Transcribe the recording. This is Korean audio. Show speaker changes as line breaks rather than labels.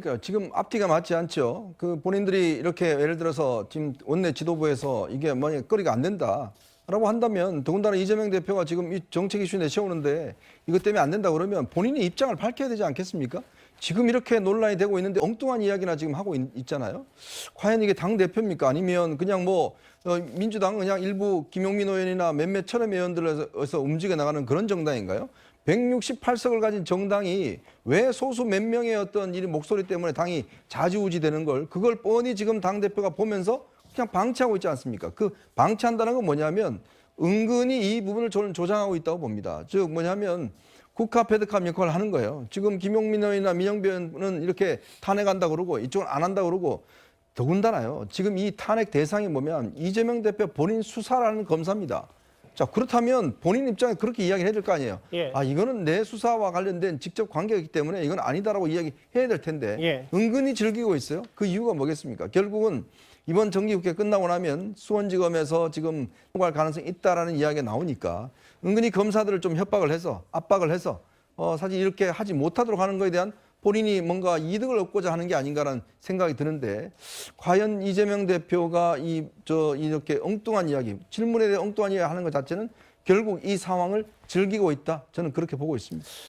그러니까 지금 앞뒤가 맞지 않죠. 그 본인들이 이렇게 예를 들어서 지금 원내 지도부에서 이게 만약 거리가 안 된다 라고 한다면 더군다나 이재명 대표가 지금 이 정책 이슈 내세우는데 이것 때문에 안 된다 그러면 본인이 입장을 밝혀야 되지 않겠습니까? 지금 이렇게 논란이 되고 있는데 엉뚱한 이야기나 지금 하고 있, 잖아요 과연 이게 당 대표입니까? 아니면 그냥 뭐 어, 민주당 그냥 일부 김용민 의원이나 몇몇 철의 의원들에서 움직여 나가는 그런 정당인가요? 168석을 가진 정당이 왜 소수 몇 명의 어떤 이 목소리 때문에 당이 좌지우지 되는 걸 그걸 뻔히 지금 당 대표가 보면서 그냥 방치하고 있지 않습니까? 그 방치한다는 건 뭐냐면 은근히 이 부분을 저는 조장하고 있다고 봅니다. 즉 뭐냐면 국가 패드캅 역할을 하는 거예요. 지금 김용민 의원이나 민영배 의원은 이렇게 탄핵한다 그러고 이쪽은 안 한다 그러고 더군다나요. 지금 이 탄핵 대상이 뭐면 이재명 대표 본인 수사라는 검사입니다. 자 그렇다면 본인 입장에 그렇게 이야기를 해야 될 거 아니에요.
예.
아 이거는 내 수사와 관련된 직접 관계이기 때문에 이건 아니다라고 이야기해야 될 텐데
예.
은근히 즐기고 있어요. 그 이유가 뭐겠습니까? 결국은 이번 정기국회 끝나고 나면 수원지검에서 지금 통과할 가능성이 있다라는 이야기가 나오니까 은근히 검사들을 좀 협박을 해서 압박을 해서 어, 사실 이렇게 하지 못하도록 하는 것에 대한 본인이 뭔가 이득을 얻고자 하는 게 아닌가라는 생각이 드는데 과연 이재명 대표가 이 저 이렇게 엉뚱한 이야기 질문에 대해 엉뚱한 이야기 하는 것 자체는 결국 이 상황을 즐기고 있다 저는 그렇게 보고 있습니다.